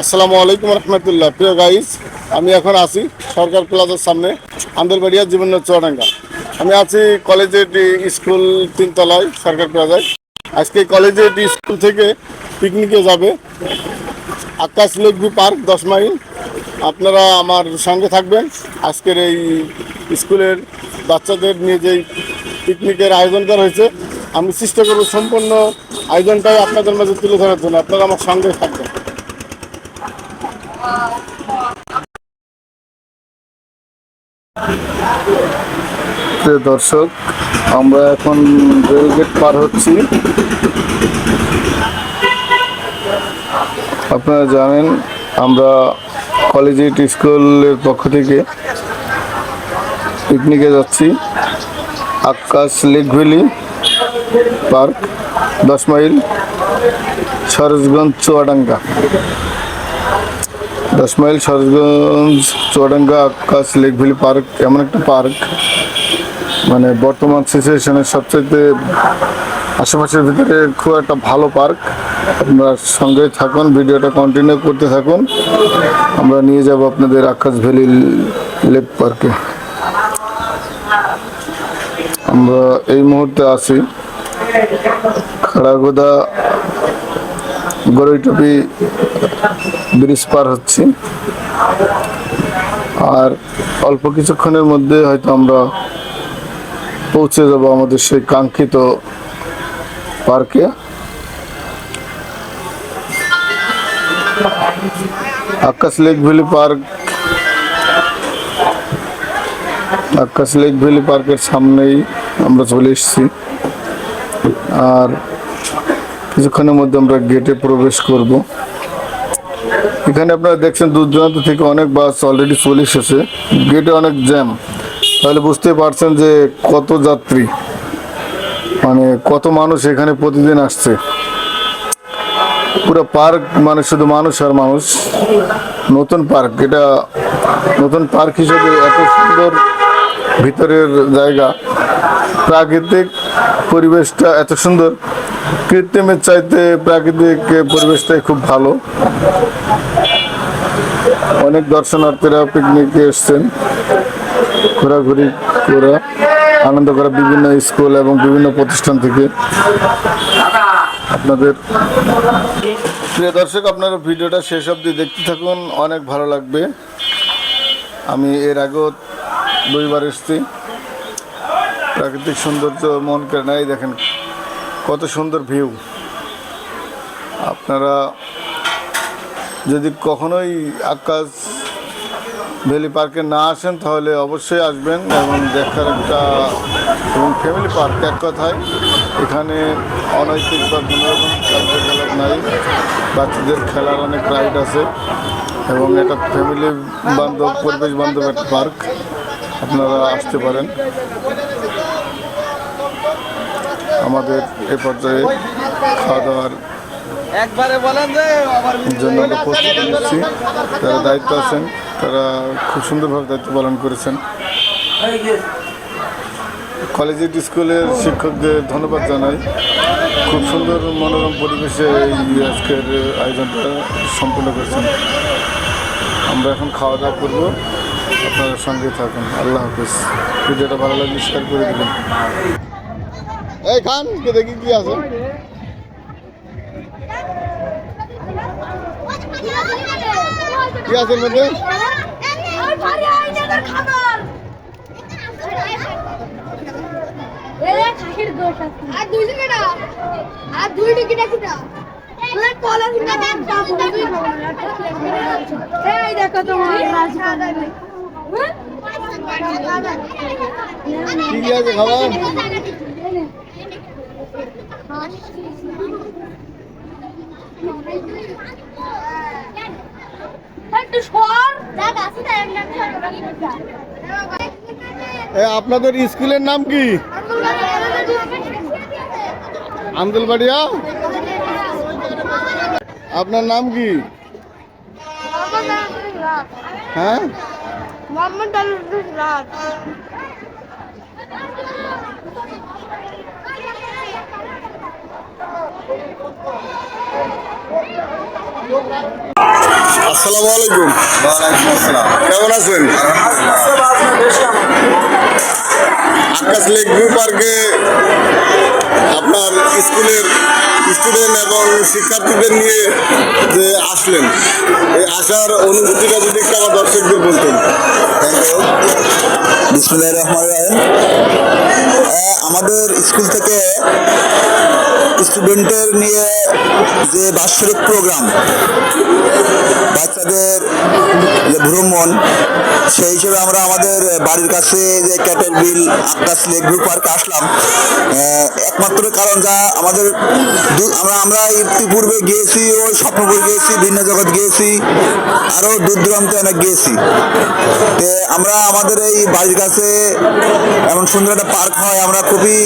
আসসালামু আলাইকুম রহমতুল্লাহ। প্রিয় গাইস আমি এখন আছি সরকার প্লাজার সামনে আন্দরবাড়িয়া জীবন চুয়াডাঙ্গা। আমি আছি কলেজের স্কুল তিনতলায়, সরকার প্লাজায়। আজকে কলেজের স্কুল থেকে পিকনিকে যাবে আকাশ লেকভি পার্ক, দশ মাইল। আপনারা আমার সঙ্গে থাকবেন। আজকের এই স্কুলের বাচ্চাদের নিয়ে যেই পিকনিকের আয়োজন করা হয়েছে আমি চেষ্টা করব সম্পূর্ণ আয়োজনটাই আপনাদের মাঝে তুলে ধরার জন্য। আপনারা আমার সঙ্গে থাকবেন। দর্শক, আমরা এখন রেলগেট পার হচ্ছি। আপনারা জানেন, আমরা কলেজিয়েট স্কুলের পক্ষ থেকে পিকনিকে যাচ্ছি। আকাশ লেক ভ্যালি পার্ক, দশ মাইল, সরোজগঞ্জ, চুয়াডাঙ্গা। দশ mile, Sarojganj, Chuadanga, Akash lake valley park, এমন একটা পার্ক। মানে বর্তমান সিচুয়েশনের সবচেয়ে আশেপাশের ভিতরে খুব একটা ভালো পার্ক। আপনারা সঙ্গে থাকুন, ভিডিওটা কন্টিনিউ করতে থাকুন। আমরা নিয়ে যাব আপনাদের আকাশ ভ্যালি লেক পার্কে। আমরা এই মুহূর্তে আছি খাড়াগোদা গড়ইটপি ব্রিজ পার হচ্ছি। আর অল্প কিছুক্ষণের মধ্যে হয়তো আমরা পৌঁছে যাব আমাদের সেই কাঙ্ক্ষিত পার্কে। Akash lake valley park, Akash lake valley পার্কের সামনেই আমরা চলে এসেছি। আর কিছুক্ষণের মধ্যে আমরা গেটে প্রবেশ করব। এখানে আপনারা দেখছেন দূর দূরান্ত থেকে অনেক বাস অলরেডি চলে এসেছে। গেটে অনেক জ্যাম তাহলে বুঝতে পারছেন যে কত যাত্রী। মানে কত মানুষ এখানে প্রতিদিন আসছে। পুরো পার্ক মানে শুধু মানুষ আর মানুষ। নতুন পার্ক এটা নতুন পার্ক হিসেবে এত সুন্দর ভিতরের জায়গা। প্রাকৃতিক পরিবেশটা এত সুন্দর। কৃত্রিমের চাইতে প্রাকৃতিক পরিবেশটাই খুব ভালো। অনেক দর্শনার্থীরা পিকনিকে এসছেন। ঘোরাঘুরি করা আনন্দ করা বিভিন্ন স্কুল এবং বিভিন্ন প্রতিষ্ঠান থেকে। আপনাদের প্রিয় দর্শক, আপনারা ভিডিওটা শেষ অবধি দেখতে থাকুন। অনেক ভালো লাগবে। আমি এর আগেও দুইবার এসেছি। প্রাকৃতিক সৌন্দর্য মন কেড়ে নেয়। দেখেন কত সুন্দর ভিউ আপনারা যদি কখনোই আকাশ ভ্যালি পার্কে না আসেন, তাহলে অবশ্যই আসবেন এবং দেখার একটা এবং ফ্যামিলি পার্ক এক কথায়, এখানে অনৈতিক বা কোনো রকম কার্যকলাপ নাই। বাচ্চাদের খেলার অনেক রাইড আছে এবং এটা ফ্যামিলি বান্ধব পরিবেশ বান্ধব একটা পার্ক আপনারা আসতে পারেন। আমাদের এ পর্যায়ে খাওয়া দাওয়ার একবারে বলেন যে জন্য আমরা প্রস্তুতি নিচ্ছি। যারা দায়িত্ব আছেন তারা খুব সুন্দরভাবে দায়িত্ব পালন করেছেন। কলেজের স্কুলের শিক্ষকদের ধন্যবাদ জানাই। খুব সুন্দর মনোরম পরিবেশে এই আজকের আয়োজনটা সম্পূর্ণ করেছেন। আমরা এখন খাওয়া দাওয়া করব। আপনারা সঙ্গে থাকুন। আল্লাহ হাফিজ। ভিডিওটা ভালো লাগলে শেয়ার করে দেবেন। এই খান কে দেখি কি আছে? কি আছে মধ্যে? আর দুই টিকিট আর দুই টিকিট কিটা তোর কলা কিটা দেন এই দেখো তোমার। কি কি আছে খাবার আপনাদের স্কুলের নাম কি? আন্দুলবাড়িয়া আপনার নাম কি? হ্যাঁ? মোহাম্মদ আলুদ্দিন রাজ আসসালামু আলাইকুম। আসসালাম কেমন আছেন? আকাশ লেক ভিউ পার্কে আপনার স্কুলের স্টুডেন্ট এবং শিক্ষার্থীদের নিয়ে যে আসলেন, এই আসার অনুভূতিটা যদি একটু আমার দর্শকদের বলতেন। আমাদের স্কুল থেকে স্টুডেন্টের নিয়ে যে বাৎসরিক প্রোগ্রাম বাচ্চাদের যে ভ্রমণ, সেই হিসেবে আমরা আমাদের বাড়ির কাছে যে ক্যাটেল বিল আকাশ লেক ভিউ পার্কে আসলাম। একমাত্র কারণ যা আমাদের আমরা আমরা ইতিপূর্বে গিয়েছি ওই স্বপ্নপুর গিয়েছি, ভিন্ন জগৎ গিয়েছি আরও দূর দূরান্তে অনেক গিয়েছি। তে আমরা আমাদের এই বাড়ির কাছে এমন সুন্দর একটা পার্ক হয়, আমরা খুবই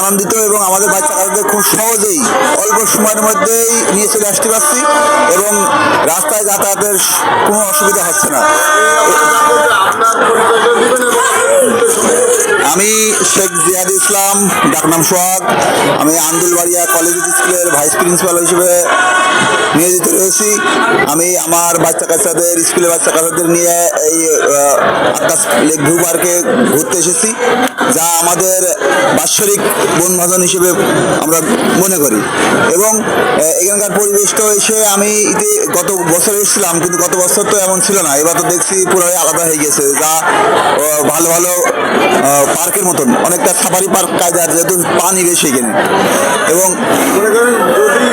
আনন্দিত এবং আমাদের বাচ্চা খুব সহজেই অল্প সময়ের মধ্যেই নিয়ে চলে আসতে পারছি এবং রাস্তায় যাতায়াতের কোনো অসুবিধা হচ্ছে না। আমি শেখ জিয়াদ ইসলাম ডাকনাম সোহাগ। আমি আন্দুলবাড়িয়া কলেজ স্কুলের ভাইস প্রিন্সিপাল হিসেবে নিয়োজিত রয়েছি আমি আমার বাচ্চা কাচ্চাদের স্কুলের বাচ্চা কাচ্চাদের নিয়ে এই আকাশ লেক ভিউ পার্কে ঘুরতে এসেছি, যা আমাদের বাৎসরিক বনভোজন হিসেবে আমরা মনে করি। এবং এখানকার পরিবেশটাও এসে আমি ইতি, গত বছর এসেছিলাম, কিন্তু গত বছর তো এমন ছিল না। এবার তো দেখছি পুরোই আলাদা হয়ে গেছে, যা ভালো ভালো পার্কের মতন। অনেকটা সাফারি পার্ক কায়দার যেহেতু পানি বেশি এখানে। এবং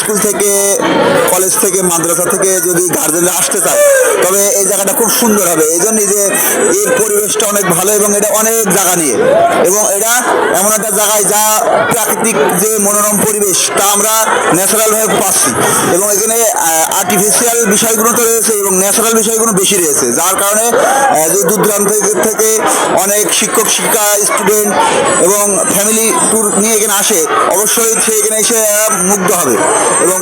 স্কুল থেকে কলেজ থেকে, মাদ্রাসা থেকে যদি গার্জেনরা আসতে চায়, তবে এই জায়গাটা খুব সুন্দর হবে। এই জন্যই যে এর পরিবেশটা অনেক ভালো এবং এটা অনেক জায়গা নিয়ে। এবং এটা এমন একটা জায়গায় যা প্রাকৃতিক যে মনোরম পরিবেশ, তা আমরা ন্যাচারালভাবে পাচ্ছি। এবং এখানে আর্টিফিশিয়াল বিষয়গুলো তো রয়েছে এবং ন্যাচারাল বিষয়গুলো বেশি রয়েছে, যার কারণে দূর দূরান্ত থেকে অনেক শিক্ষক শিক্ষা স্টুডেন্ট এবং ফ্যামিলি ট্যুর নিয়ে এখানে আসে, অবশ্যই সে এখানে এসে মুগ্ধ হবে এবং